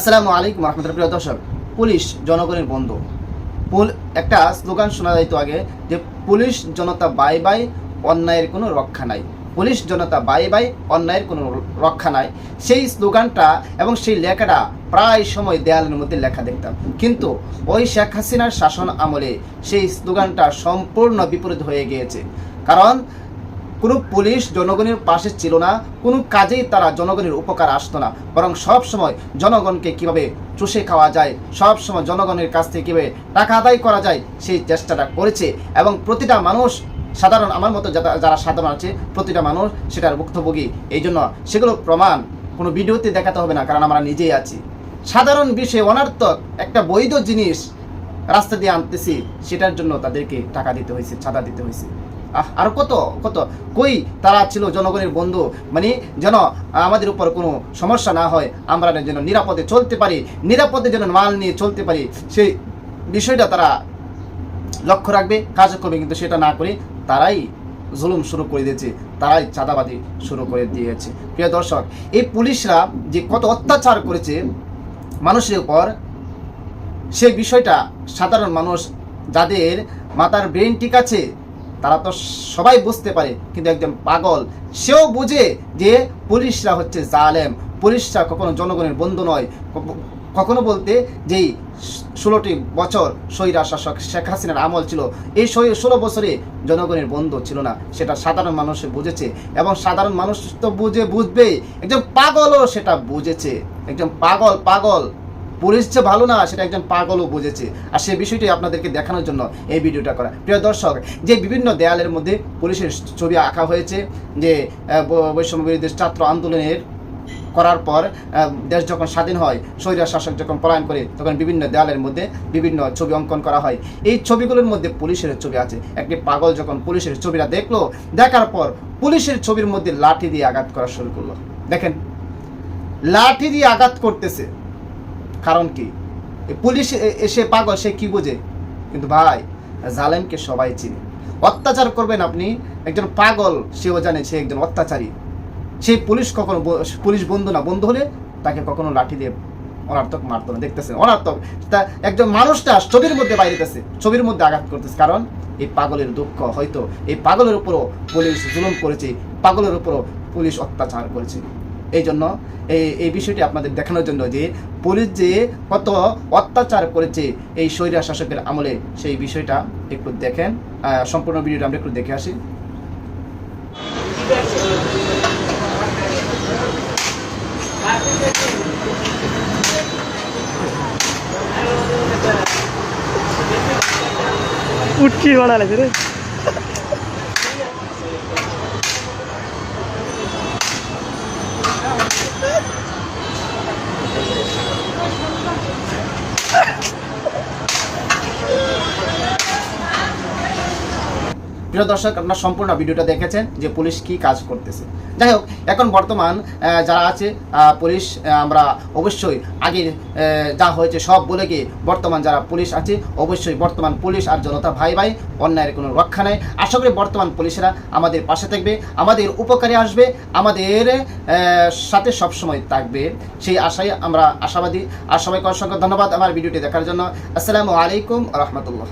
আসসালামু আলাইকুম রহমতুল্লাহ প্রিয় দর্শক, পুলিশ জনগণের বন্ধু। একটা স্লোগান শোনা যাইতো আগে যে পুলিশ জনতা বাই বাই, অন্যায়ের কোনো রক্ষা নাই। পুলিশ জনতা বাই বাই, অন্যায়ের কোনো রক্ষা নাই। সেই স্লোগানটা এবং সেই লেখাটা প্রায় সময় দেয়ালের মধ্যে লেখা দেখতাম। কিন্তু ওই শেখ হাসিনার শাসন আমলে সেই স্লোগানটা সম্পূর্ণ বিপরীত হয়ে গিয়েছে। কারণ কোনো পুলিশ জনগণের পাশে ছিল না, কোনো কাজেই তারা জনগণের উপকার আসতো না। বরং সব সময় জনগণকে কীভাবে চুষে খাওয়া যায়, সব সময় জনগণের কাছ থেকে কীভাবে টাকা আদায় করা যায়, সেই চেষ্টাটা করেছে এবং প্রতিটা মানুষ, সাধারণ আমার মতো যারা সাধারণ আছে, প্রতিটা মানুষ সেটার ভুক্তভোগী। এই জন্য সেগুলো প্রমাণ কোনো ভিডিওতে দেখাতে হবে না, কারণ আমরা নিজেই আছি। সাধারণ বিষয়ে অনার্থক একটা বৈধ জিনিস রাস্তা দিয়ে আনতেছি, সেটার জন্য তাদেরকে টাকা দিতে হয়েছে ছাদা দিতে হয়েছে। আর কত কত? কই তারা ছিল জনগণের বন্ধু? মানে যেন আমাদের উপর কোনো সমস্যা না হয়, আমরা যেন নিরাপদে চলতে পারি, নিরাপদে যেন মাল নিয়ে চলতে পারি, সেই বিষয়টা তারা লক্ষ্য রাখবে, কাজ করবে, কিন্তু সেটা না করে তারাই জুলুম শুরু করে দিয়েছে, তারাই চাঁদাবাদি শুরু করে দিয়েছে। প্রিয় দর্শক, এই পুলিশরা যে কত অত্যাচার করেছে মানুষের উপর, সেই বিষয়টা সাধারণ মানুষ, যাদের মাথার ব্রেন ঠিক আছে তারা তো সবাই বুঝতে পারে, কিন্তু একজন পাগল, সেও বুঝে যে পুলিশরা হচ্ছে জালেম। পুলিশরা কখনো জনগণের বন্ধু নয়। কখনো বলতে যেই ষোলোটি বছর স্বৈরা শাসক শেখ হাসিনার আমল ছিল, এই ষোলো বছরে জনগণের বন্ধু ছিল না। সেটা সাধারণ মানুষে বুঝেছে এবং সাধারণ মানুষ তো বুঝে, বুঝবেই। একজন পাগলও সেটা বুঝেছে। একজন পাগল পাগল। পুলিশ যে ভালো না, সেটা একজন পাগলও বুঝেছে। আর সেই বিষয়টি আপনাদেরকে দেখানোর জন্য এই ভিডিওটা করা। প্রিয় দর্শক, যে বিভিন্ন দেয়ালের মধ্যে পুলিশের ছবি আঁকা হয়েছে, যে বৈষম্য বিরোধী ছাত্র আন্দোলনের করার পর দেশ যখন স্বাধীন হয়, স্বৈরা শাসক যখন পলায়ন করে, তখন বিভিন্ন দেয়ালের মধ্যে বিভিন্ন ছবি অঙ্কন করা হয়। এই ছবিগুলোর মধ্যে পুলিশের ছবি আছে। একটি পাগল যখন পুলিশের ছবিটা দেখল, দেখার পর পুলিশের ছবির মধ্যে লাঠি দিয়ে আঘাত করা শুরু করল। দেখেন, লাঠি দিয়ে আঘাত করতেছে। কারণ কি? পুলিশ এসে পাগল, সে কি বোঝে? কিন্তু ভাই, জালেমকে সবাই চিনে। অত্যাচার করবেন আপনি, একজন পাগল, সেও জানে সে একজন অত্যাচারী। সেই পুলিশ কখনো পুলিশ বন্ধু না, বন্ধু হলে তাকে কখনো লাঠি দিয়ে অনার্থক মারতো না, দেখতেছেন? অনার্থক তা একজন মানুষটা ছবির মধ্যে বাইরেতেছে ছবির মধ্যে আঘাত করতেছে। কারণ এই পাগলের দুঃখ, হয়তো এই পাগলের উপরও পুলিশ জুলুম করেছে পাগলের উপরও পুলিশ অত্যাচার করেছে। এই জন্য এই এই বিষয়টি আপনাদের দেখানোর জন্য যে পুলিশ যে কত অত্যাচার করেছে এই স্বৈরা শাসকের আমলে, সেই বিষয়টা একটু দেখেন। সম্পূর্ণ ভিডিওটা আমরা একটু দেখে আসি। উটকি বাড়া লাগছে রে। প্রিয় দর্শক, আপনারা সম্পূর্ণ ভিডিওটা দেখেছেন যে পুলিশ কি কাজ করতেছে। যাই হোক, এখন বর্তমান যারা আছে পুলিশ আমরা অবশ্যই আগে যা হয়েছে সব বলে গিয়ে বর্তমান যারা পুলিশ আছে, অবশ্যই বর্তমান পুলিশ আর জনতা ভাই ভাই অন্যায়ের কোনো রক্ষা নেই। আশা করি বর্তমান পুলিশরা আমাদের পাশে থাকবে, আমাদের উপকারে আসবে, আমাদের সাথে সবসময় থাকবে। সেই আশায় আমরা আশাবাদী। আর সবাইকে অসংখ্য ধন্যবাদ আমার ভিডিওটি দেখার জন্য। আসসালামু আলাইকুম রহমতুল্লাহ।